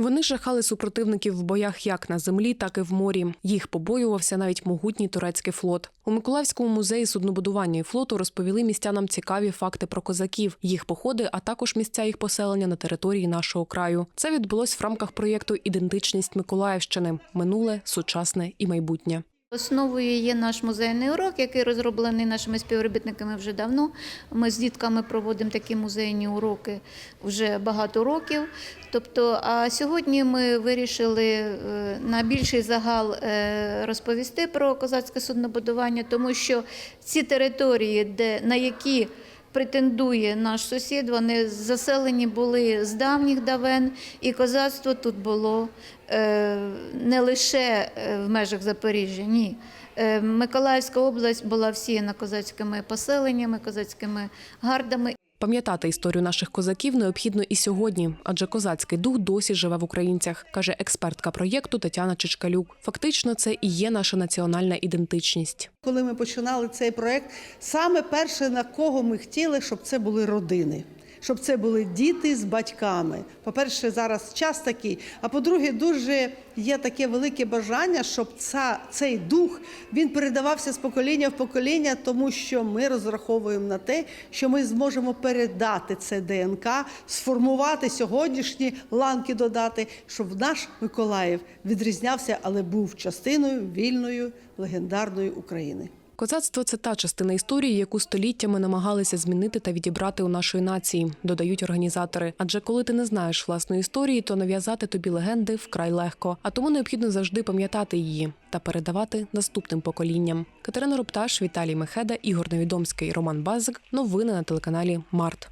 Вони жахали супротивників в боях як на землі, так і в морі. Їх побоювався навіть могутній турецький флот. У Миколаївському музеї суднобудування і флоту розповіли містянам цікаві факти про козаків, їх походи, а також місця їх поселення на території нашого краю. Це відбулось в рамках проєкту Ідентичність Миколаївщини минуле, сучасне і майбутнє. Основою є наш музейний урок, який розроблений нашими співробітниками вже давно. Ми з дітками проводимо такі музейні уроки вже багато років. Тобто, а сьогодні ми вирішили е, на більший загал е, розповісти про козацьке суднобудування, тому що ці території, де на які претендує наш сусід. Вони заселені були з давніх давен, і козацтво тут було е, не лише е, в межах Запоріжжя, ні. Е, Миколаївська область була всіяна козацькими поселеннями, козацькими гардами. Пам'ятати історію наших козаків необхідно і сьогодні, адже козацький дух досі живе в українцях, каже експертка проєкту Тетяна Чичкалюк. Фактично, це і є наша національна ідентичність. Коли ми починали цей проект, саме перше на кого ми хотіли, щоб це були родини. Щоб це були діти з батьками. По-перше, зараз час такий. А по-друге, дуже є таке велике бажання, щоб ця, цей дух він передавався з покоління в покоління, тому що ми розраховуємо на те, що ми зможемо передати це ДНК, сформувати сьогоднішні ланки, додати, щоб наш Миколаїв відрізнявся, але був частиною вільної легендарної України. Козацтво це та частина історії, яку століттями намагалися змінити та відібрати у нашої нації, додають організатори. Адже коли ти не знаєш власної історії, то нав'язати тобі легенди вкрай легко. А тому необхідно завжди пам'ятати її та передавати наступним поколінням. Катерина Рупташ, Віталій Мехеда, Ігор Невідомський, Роман Базик. Новини на телеканалі Март.